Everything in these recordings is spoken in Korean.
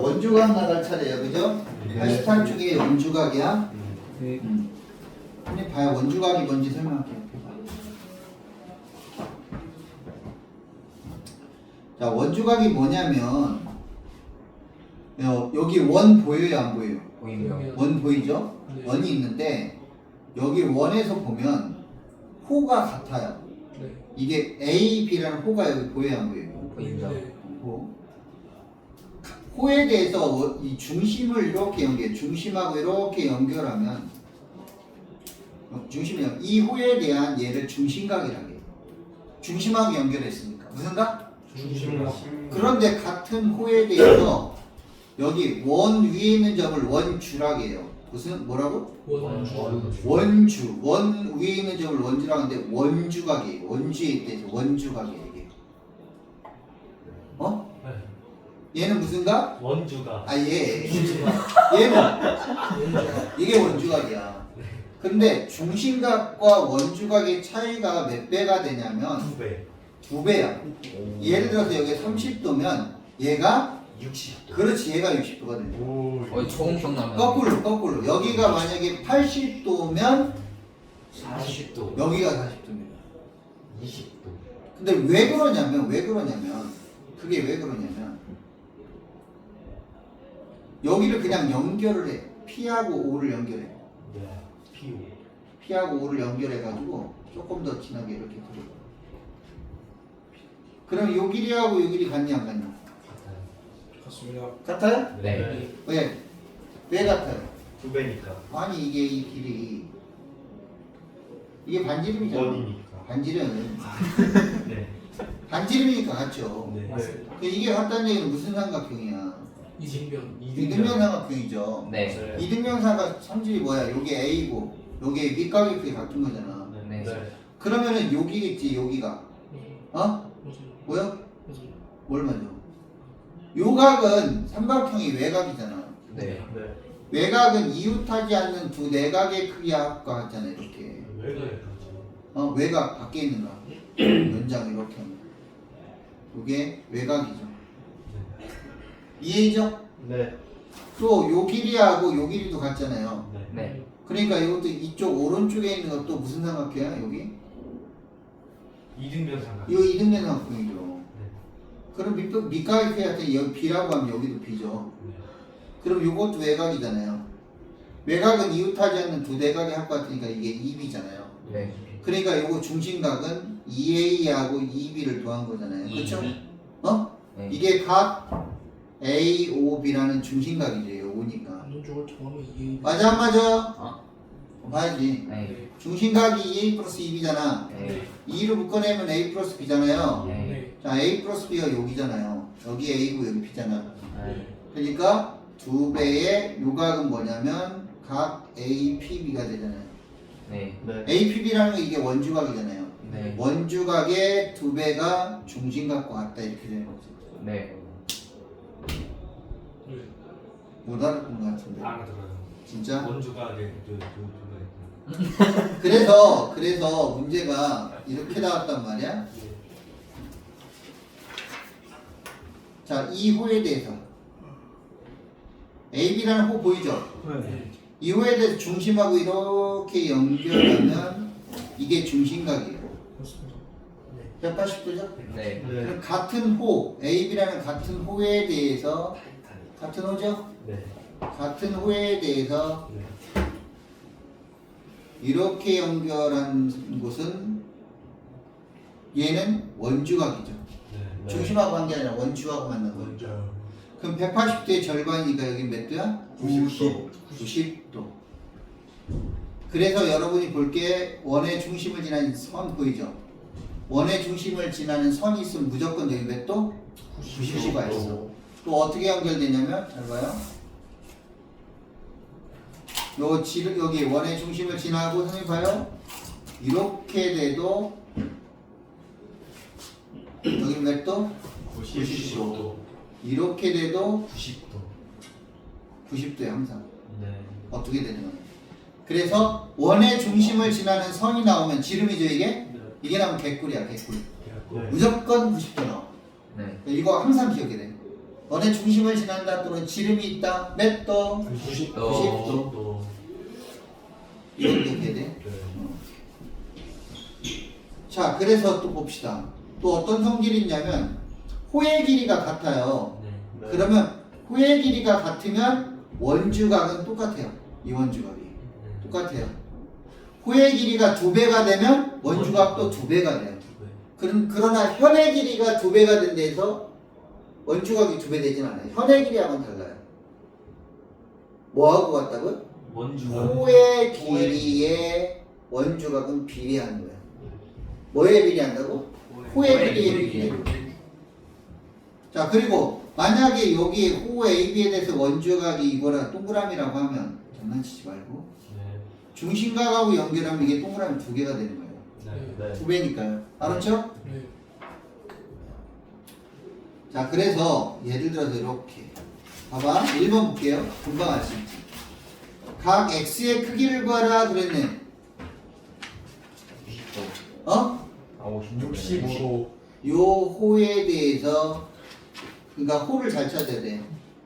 원주각 나갈 차례야, 그죠? 83쪽이 원주각이야. 네. 음. 근데 봐요, 원주각이 뭔지 설명할게요. 자, 원주각이 뭐냐면 여- 여기 원 보여요, 안 보여요? 보이네요. 원 보이죠? 네. 원이 있는데 여기 원에서 보면 호가 같아요. 네. 이게 A, B라는 호가 여기 보여요, 안 보여요? 네. 호. 호에 대해서 워- 이 중심을 이렇게 연결, 중심하고 이렇게 연결하면 어, 중심이 연- 이 호에 대한 얘를 중심각이라고 해요. 중심하고 연결했으니까 무슨 각? 중심각. 그런데 같은 호에 대해서 여기 원 위에 있는 점을 원주라고 해요. 무슨 뭐라고? 원주. 원주. 원 위에 있는 점을 원주라고 하는데 원주각이에요. 원주에 대해서 원주각이에요, 이게. 어? 얘는 무슨 각? 원주가 아, 얘. 얘는 이게 원주각이야. 근데 중심각과 원주각의 차이가 몇 배가 되냐면 두배 두 배야. 예를 들어서 여기 30도면 얘가 60도 그렇지 얘가 60도가 되는 거야. 오 어, 조금 기억나면. 거꾸로 거꾸로 여기가 만약에 80도면 40도 여기가 40도입니다. 20도 근데 왜 그러냐면 왜 그러냐면 그게 왜 그러냐면 여기를 그냥 연결을 해. P하고 O를 연결해. 네 피오 P하고 O를 연결해 가지고 조금 더 진하게 이렇게 그려 그럼 요 길이하고 요 길이 같냐 안 같냐? 같아요. 같습니다. 같아요? 네. 왜? 왜 같아요? 두 배니까. 아니 이게 이 길이. 이게 반지름이잖아. 원이니까. 반지름. 네. 반지름이니까 같죠? 네. 그 이게 같다는 얘기는 무슨 삼각형이야 이등변. 이등변 삼각형이죠 네. 이등변 삼각 성질이 뭐야 요게 A고 요게 밑각이 그게 같은 거잖아 네. 네. 그러면은 여기겠지 여기가 어? 맞아요. 뭐야? 맞아요. 뭘 맞아? 요 각은 삼각형이 외곽이잖아 네. 네. 외곽은 이웃하지 않는 두 내각의 크기와 합과 같잖아 이렇게 그렇지 어, 외곽 밖에 있는 거 연장 이렇게 하면 이게 외곽이죠 이해죠? 네. 또 요 길이하고 요 길이도 같잖아요 네. 네. 그러니까 이것도 이쪽 오른쪽에 있는 것도 무슨 삼각형이야 여기? 이등변 삼각 이거 이등변 삼각형이죠 네. 그럼 밑, 크기 같은 여기 B라고 하면 여기도 B죠 네. 그럼 요것도 외곽이잖아요 외곽은 이웃하지 않는 두 대각의 합 같으니까 이게 2B잖아요 네. 그러니까 요거 중심각은 2A하고 2B를 더한 거잖아요 그렇죠? 어? 네. 이게 각 AOB라는 중심각이죠. 요거니까. 오른쪽을 더하면 이. 맞아 안 맞아? 어? 봐야지. 네. 중심각이 2A 플러스 2B잖아. 네. 2를 묶어내면 A 플러스 B잖아요. 네. 네. 자 A 플러스 B가 여기잖아요. 여기 A고 여기 B잖아. 네. 그러니까 두 배의 요각은 뭐냐면 각 APB가 되잖아요. 네. 네. APB라는 거 이게 원주각이잖아요. 네. 원주각의 두 배가 중심각과 같다 이렇게 되는 거죠. 네. 네. 못 알아본 것 같은데. 알아들어요 진짜? 원주가 네, 두, 두, 두가 있구나 그래서 그래서 문제가 이렇게 나왔단 말이야. 자, 이 호에 대해서 AB라는 호 보이죠? 네. 이 호에 대해서 중심하고 이렇게 연결하면 이게 중심각이에요. 그렇습니다. 180도죠? 네. 그럼 같은 호, AB라는 같은 호에 대해서 같은 호죠? 네. 같은 호에 대해서 네. 이렇게 연결한 곳은 얘는 원주각이죠. 네. 중심하고 한 게 아니라 원주하고 만난 거예요. 그럼 180도의 절반이니까 여기 몇 도야? 90도. 90도. 그래서 여러분이 볼 게 원의 중심을 지나는 선 보이죠? 원의 중심을 지나는 선이 있으면 무조건 여기 몇 도? 90도가 있어. 또 어떻게 연결되냐면 잘 봐요. 요 지, 여기 원의 중심을 지나고 선생님 봐요. 이렇게 돼도 여기 몇 도? 90도 이렇게 돼도 90도 90도에 항상 네. 어떻게 되는 그래서 원의 중심을 지나는 선이 나오면 지름이죠 이게 이게 나오면 개꿀이야 개꿀 네. 무조건 90도 나와 네. 이거 항상 기억해야 돼 원의 중심을 지난다 또는 지름이 있다. 몇 도? 90 어. 90도. 또 이렇게 돼야 돼. 네. 자, 그래서 또 봅시다. 또 어떤 성질이 있냐면 호의 길이가 같아요. 네. 그러면 호의 길이가 같으면 원주각은 똑같아요. 이 원주각이 네. 똑같아요. 호의 길이가 두 배가 되면 원주각도 두 배가 돼요. 네. 그럼 그러나 현의 길이가 두 배가 된 데에서 원주각이 두 배 되진 않아요. 현의 길이하고는 달라요. 뭐하고 같다고요? 원주가 호의 길이의 원주각은 비례하는 거예요. 뭐에 비례한다고? 호의 길이에 비례. 자 그리고 만약에 여기 호 AB에 대해서 원주각이 이거라 동그라미라고 하면 장난치지 말고 네. 중심각하고 연결하면 이게 동그라미 두 개가 되는 거예요. 네. 네. 두 배니까요. 알았죠? 네. 자 그래서 예를 들어서 이렇게 봐봐 1번 볼게요. 금방 알 수 있지. 각 x의 크기를 구하라 그랬네. 60도. 어? 아 56. 65도 요 호에 대해서 그러니까 호를 잘 찾아야 돼.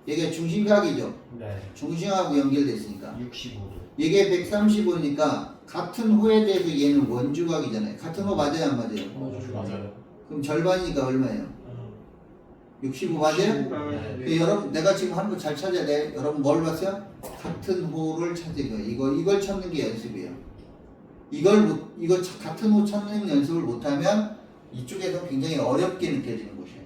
이게 중심각이죠. 네. 중심하고 연결됐으니까. 65도. 이게 135니까 같은 호에 대해서 얘는 원주각이잖아요. 같은 호 맞아요, 안 맞아요? 맞아요. 맞아요. 그럼 절반이니까 얼마예요? 65 맞아요? 네. 그 여러분 내가 지금 하는 거 잘 찾아야 돼. 여러분 뭘 봤어요? 같은 호를 찾는 거예요. 이거 이걸 찾는 게 연습이에요. 이걸 못 이거 차- 같은 호 찾는 연습을 못하면 이쪽에서 굉장히 어렵게 느껴지는 곳이에요.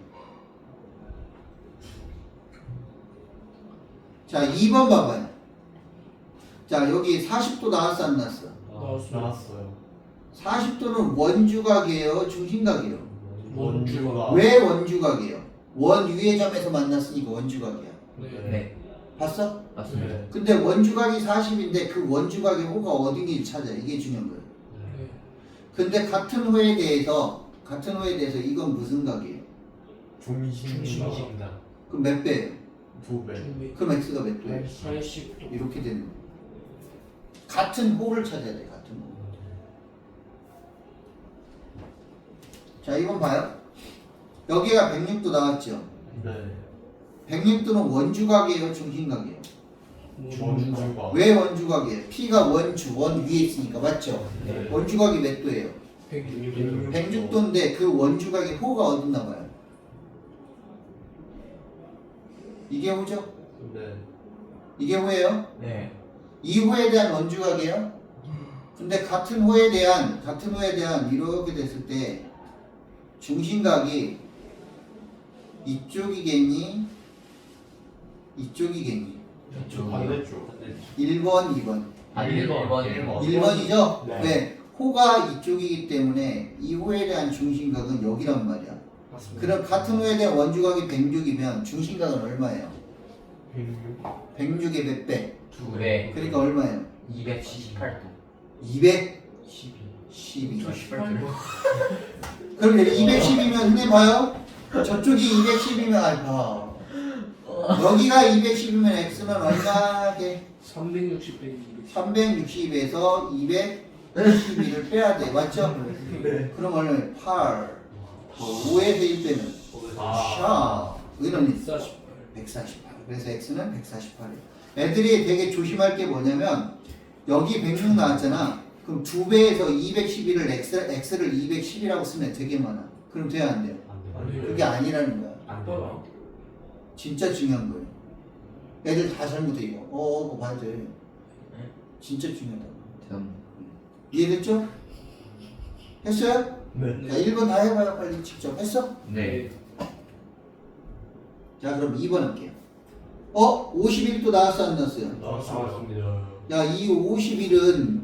자 2번 봐봐요. 자 여기 40도 나왔어 안 나왔어? 나왔어요. 나왔어요. 40도는 원주각이에요, 중심각이에요. 원주가. 왜 원주각이에요? 원 위의 점에서 만났으니까 원주각이야. 네. 네. 봤어? 맞습니다. 네. 근데 원주각이 40인데 그 원주각의 호가 어딘지 찾아. 이게 중요한 거예요. 네. 근데 같은 호에 대해서 같은 호에 대해서 이건 무슨 각이에요? 중심 중심각. 중심각 그럼 몇 배예요? 두 배. 그럼 x가 몇 도예요? 80도. 이렇게 되는 거예요. 같은 호를 찾아야 돼. 같은 호. 자, 이건 봐요. 여기가 106도 나왔죠. 네. 106도는 원주각이에요, 중심각이에요. 원주가. 왜 원주각이에요? P가 원주, 원 위에 있으니까 맞죠? 네. 원주각이 몇 도예요? 106. 106도인데 그 원주각의 호가 어딨나 봐요. 이게 호죠? 네. 이게 호예요? 네. 이 호에 대한 원주각이에요? 근데 같은 호에 대한 같은 호에 대한 이렇게 됐을 때 중심각이 이쪽이겠니? 이쪽이겠니? 저 반대쪽. 1번, 2번. 아 1번. 1번. 1번이죠? 네. 왜? 호가 이쪽이기 때문에 이 호에 대한 중심각은 여기란 말이야. 맞습니다. 그럼 같은 호에 대한 원주각이 106이면 중심각은 얼마예요? 106. 106의 몇 배? 두 배. 그러니까 얼마예요? 278도. 200? 12. 12. 278도. 그럼 210이면 선생님 봐요? 저쪽이 210이면 아 봐. 여기가 210이면 x는 얼마게? 360 빼기 200. 360에서 212를 빼야 돼. 맞죠? 네. 그럼 얼마예요? 8. 5에서 1 빼면 아. 샤. 이런 148. 148. 그래서 x는 148이에요. 애들이 되게 조심할 게 뭐냐면 여기 106 나왔잖아. 그럼 두 배에서 211을 x, x를 210이라고 쓰면 되게 많아. 그럼 돼야 안 돼요? 그게 아니라는 거야. 안 돼요. 진짜 중요한 거예요. 애들 다 잘못해 이거. 어, 그거 봐야 돼. 진짜 중요하다. 전 이해됐죠? 했어요? 네. 자, 1번 다 해봐요. 빨리 직접. 했어? 네. 자, 그럼 2번 할게요. 어? 51도 나왔어, 안 나왔어요? 나왔습니다. 야, 이 51은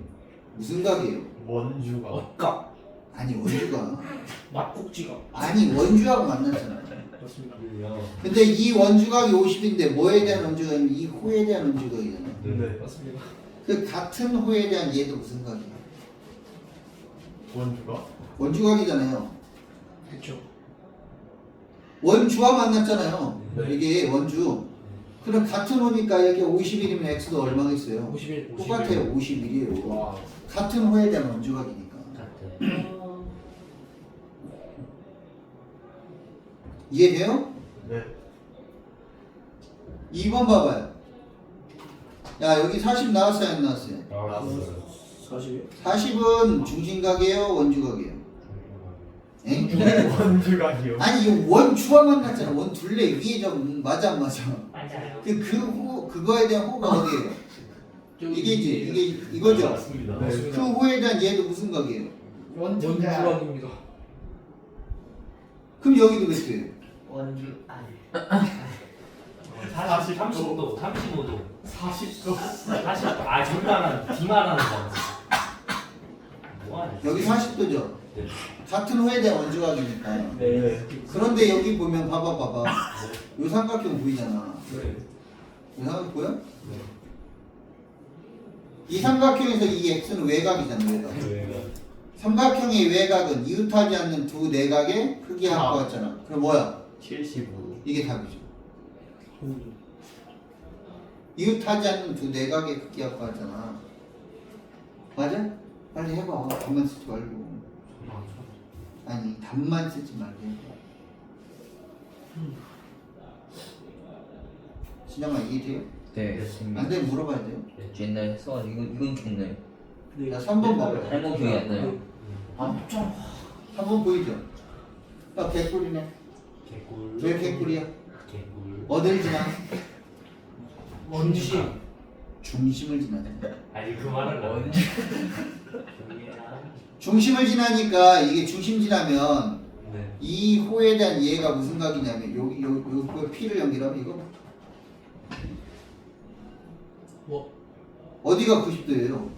무슨 각이에요? 원주가. 엇각. 아니, 원주가. 막국지가. 아니, 원주하고 만났잖아. 맞습니다. 근데 이 원주각이 50인데 뭐에 대한 원주각이면 이 호에 대한 원주각이잖아. 네. 맞습니다. 그 같은 호에 대한 얘도 무슨 각이야? 원주가. 원주각이잖아요. 그렇죠. 원주와 만났잖아요. 네. 이게 원주. 그럼 같은 호니까 여기 51이면 x도 얼마겠어요? 51. 똑같아요. 51이에요. 와. 같은 호에 대한 원주각이니까. 이해돼요? 네. 2번 봐봐요. 야 여기 40 나왔어요 안 나왔어요? 나왔어요. 40이요? 40은 중심각이에요 원주각이에요? 엥? 원주각이요. 아니 이거 원주각만 났잖아 원 둘레 위에 좀 맞아 안 맞아? 맞아요. 그그 그거에 대한 호가 어디예요? 이게 이제 이게 이거죠? 맞습니다. 네. 그 호에 대한 얘도 무슨 각이에요? 원주각입니다. 그럼 여기도 몇 도예요? 원주 아니. 40, 30도, 35도, 40도. 40, 아, D만한, D만하는 거. 뭐하냐? 여기 40도죠? 네. 같은 호에 대한 원주각이니까 네. 그런데 여기 보면 봐봐 봐봐 요 삼각형 보이잖아 네. 요 삼각형 보여? 이 삼각형에서 이 x는 외곽이잖아 외곽 네. 삼각형의 외곽은 이웃하지 않는 두 내각의 크기 합과 같잖아 그럼 뭐야? 75도. 이게 답이죠 음. 이웃하지 않는 두 내각의 크기 합과 같잖아 맞아? 빨리 해봐 답만 쓰지 말고 아니 답만 쓰지 말고 진영아 이해돼요? 네. 안 되면 물어봐야 돼요 옛날에 했어가지고 이건 이건 기억나요. 네. 자 3번 봐봐요 할머 기억이 안 나요. 아 좀. 3번 보이죠? 아 개꿀이네 개꿀. 왜 개꿀이야? 개꿀. 어딜 지나? 원심. 중심을 지나네 아니, 그 말은 안 원주. 중심을 지나니까 이게 중심 지나면 네. 이 호에 대한 이해가 무슨 각이냐면 여기 요, 요, 요 P를 연결하면 이거 뭐? 어디가 90도예요?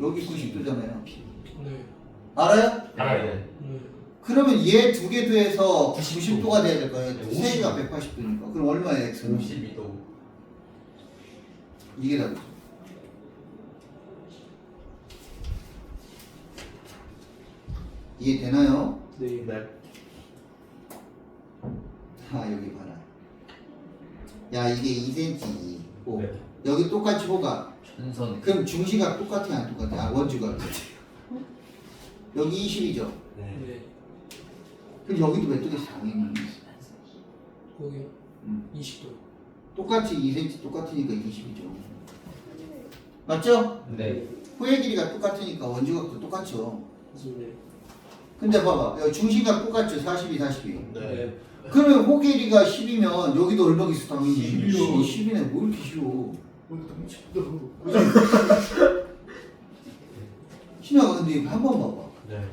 여기 90도잖아요 네. 알아요? 알아요. 네. 그러면 얘 두 개 더해서 90도가 돼야 될 거예요 네, 세 개가 180도니까 그럼 얼마예요 X는? 52도. 이게 답이죠 이해되나요? 네. 네. 아 여기 봐라 야 이게 2cm 고 네. 여기 똑같이 호가 전선. 그럼 중시각 똑같아요 안 똑같아요? 아 원주각 여기 20이죠 네. 네. 그럼 여기도 몇 도겠어 당연히 거기요? 음. 20도. 똑같이 2cm 똑같으니까 20이죠 맞죠? 네. 호의 길이가 똑같으니까 원주각도 똑같죠 네. 근데 봐봐 여기 중심각 똑같죠 42 42 네. 그러면 호 길이가 10이면 여기도 얼마겠어 당연히 10이요. 10이네 뭐 이렇게 쉬워 신영아 근데 이거 한번 봐봐 네.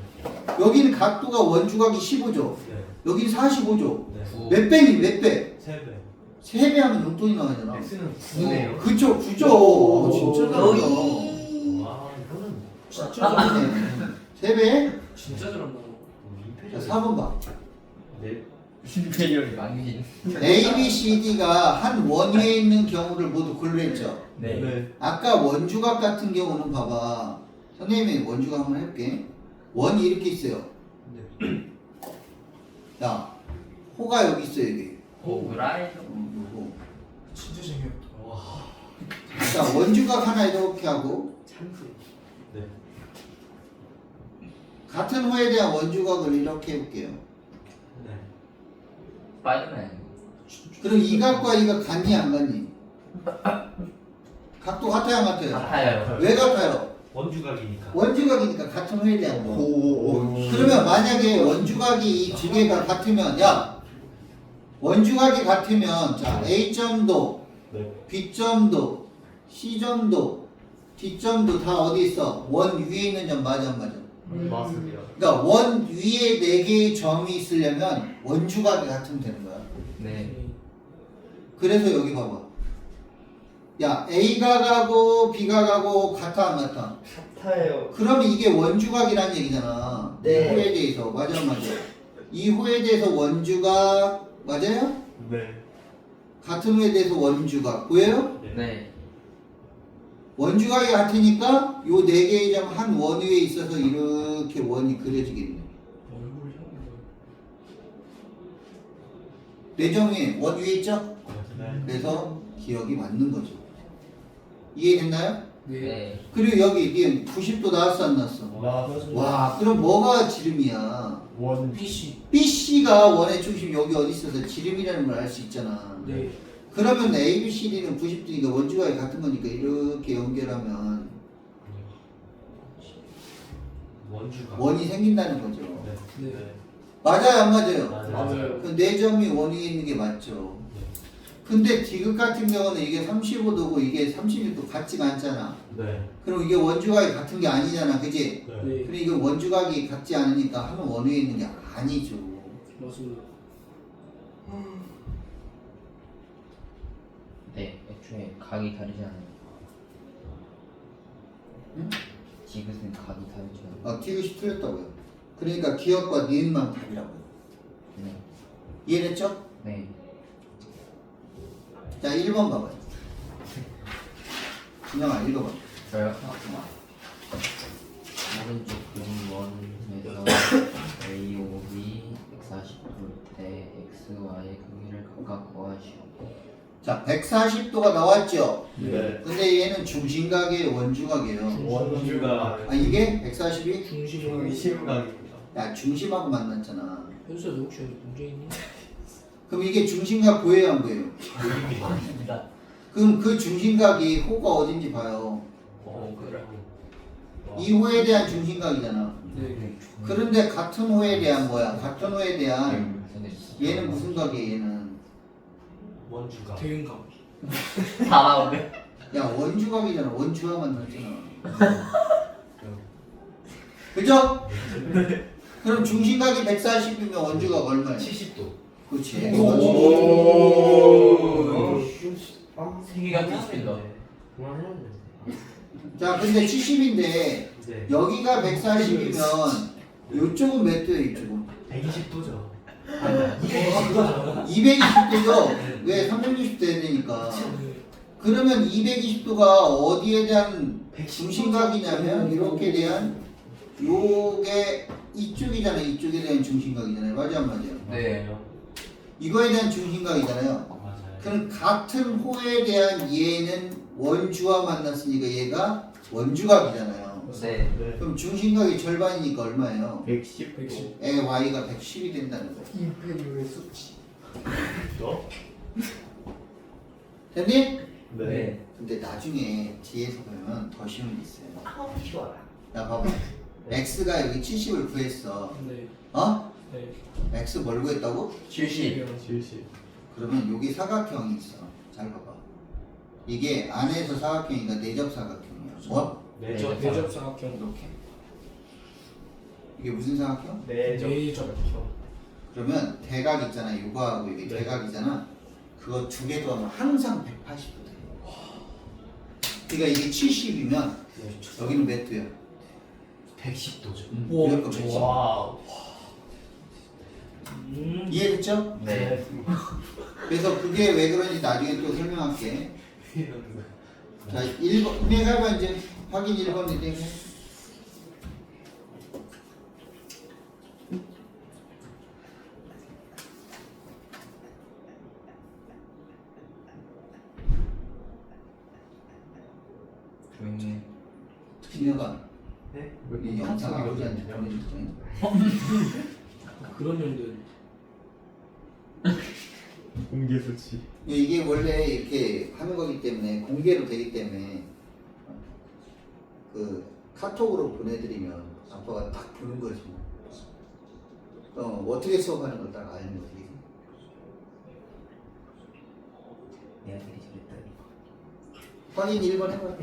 여기는 각도가 원주각이 15죠 네. 여기는 45죠 네. 구. 몇 배니 몇 배? 세 배. 3배 하면 용돈이 나와야잖아 X는 구네요. 그쵸 구죠 오, 진짜 거의. 잘한다 와, 이거는 진짜 잘한다. 3배? 진짜 잘한다. 자 4번 봐 네. 신태열이 망신. A, B, C, D가 한 원위에 있는 경우를 모두 고려했죠 네. 아까 원주각 같은 경우는 봐봐 선생님이 원주각 한번 해볼게 원이 이렇게 있어요 야 호가 여기 있어 여기 오그라이죠. 어, 요거. 진짜 재미없다. 와. 자 원주각 하나 이렇게 하고 참프. 네. 같은 호에 대한 원주각을 이렇게 해볼게요 네. 스파이더맨. 그럼 이 각과 이각 같니 안 같니? 각도 같아요 안 같아요? 같아요. 왜 같아요? 원주각이니까. 원주각이니까 같은 호에 대한 거 오. 그러면 만약에 원주각이 이 두 개가 같으면 야 원주각이 같으면 자 A점도 네. B점도 C점도 D점도 다 어디 있어? 원 위에 있는 점 맞아 안 맞아? 맞습니다. 그러니까 원 위에 네 개의 점이 있으려면 원주각이 같으면 되는 거야 네. 그래서 여기 봐봐 야 A각하고 B각하고 같아 안 같아? 같아요. 그러면 이게 원주각이라는 얘기잖아. 네. 이 호에 대해서 맞아 맞아. 이 호에 대해서 원주각 맞아요? 네. 같은 호에 대해서 원주각 보여요? 네. 원주각이 같으니까 요 네 개의 점 한 원 위에 있어서 이렇게 원이 그려지겠네. 얼굴 향. 네 점이 원 위에 있죠? 네. 그래서 기억이 맞는 거죠. 이해됐나요? 네. 네. 그리고 여기 니은 90도 나왔어 안 나왔어? 맞습니다. 와 그럼 뭐가 지름이야? 원. PC. BC가 원의 중심 여기 어디 있어서 지름이라는 걸 알 수 있잖아. 네. 그러면 A, B, C, D는 90도니까 원주각이 같은 거니까 이렇게 연결하면 원주가. 원이 생긴다는 거죠. 네. 네. 맞아요, 안 맞아요? 맞아요. 맞아요. 그네 점이 원위에 있는 게 맞죠. 네. 근데 디귿 같은 경우는 이게 35도고 이게 36도 같지가 않잖아. 네. 그럼 이게 원주각이 같은 게 아니잖아, 그지? 네. 네. 근데 이거 원주각이 같지 않으니까 하면 원위에 있는 게 아니죠. 맞습니다. 네, 애초에 각이 다르지 않아요. 응? 지그스는 각이 다르지 않아요. 어, 디귿이 틀렸다고요. 그러니까 기억과 니은만 답이라고요. 네. 이해됐죠? 네. 자, 1번 봐봐요. 준영아, 읽어봐. 저요? 오른쪽 그림 원에서 A, O, B 140도 때 X, Y의 크기를 각각 구하시오. 자, 140도가 나왔죠? 네. 근데 얘는 중심각이에요, 원주각이에요. 원주가. 아, 이게 140이? 중심이 심각입니다. 야, 중심하고 만났잖아. 현수야 너 혹시 여기 문제 있니? 그럼 이게 중심각 보여요, 안 보여요? 아닙니다. 그럼 그 중심각이 호가 어딘지 봐요. 어, 그래. 이 호에 대한 중심각이잖아. 네. 그런데 같은 호에 대한 뭐야? 같은 호에 대한 근데 얘는 무슨 각이에요, 얘는? 원주가. 대응감. 다 나오네. 야, 원주각이잖아. 원주와 만났잖아. 그죠? 그럼 중심각이 140이면 원주각 얼마야? 70도. 그렇지. 오. 세계가 뒤집힌다. 자, 근데 70인데 네. 여기가 140이면 이쪽은 몇 도예요, 이쪽은? 120도죠. 220도죠? 왜 360도 해야 되니까. 그러면 220도가 어디에 대한 중심각이냐면 이렇게 대한 요게 이쪽이잖아요. 이쪽에 대한 중심각이잖아요. 맞아 안 맞아요? 네. 이거에 대한 중심각이잖아요. 맞아요. 그럼 같은 호에 대한 얘는 원주와 만났으니까 얘가 원주각이잖아요. 네. 그럼 중심각이 절반이니까 얼마예요? 110. 110. 에 y가 110이 된다는 거예요. 임페리얼의 수치. 너? 됐니? 네. 근데 나중에 뒤에서 보면 더 쉬운 게 있어요. 아우 쉬워라. 야 봐봐. x가 여기 70을 구했어. 네. 어? 네. x 뭘 구했다고? 70. 70. 그러면 여기 사각형이 있어. 잘 봐봐. 이게 안에서 사각형이니까 내접 사각형이야. 뭐? 네. 저저 대접 사각형. 이렇게. 이게 무슨 사각형? 대접. 그러면 대각 있잖아. 이거하고 이게 네. 대각이잖아. 그거 두 개 더하면 항상 180도 돼. 그러니까 이게 70이면 여기는 몇 도야? 110도죠. 무조건 110. 와우. 음. 이해됐죠? 네. 그래서 그게 왜 그런지 나중에 또 설명할게. 자, 1번, 내가 이제 확인 1번 이제 조용히. 진혁아, 네? 이 영상 아버지한테 보내줄게. 그런 년들. 공개 수치. 이게 원래 이렇게 하는 거기 때문에 공개로 되기 때문에 그 카톡으로 보내드리면 아빠가 딱 보는 거지. 어, 어떻게 수업하는 걸딱 알는 거지. 내 아들이 저랬다니. 확인 1번 해봐.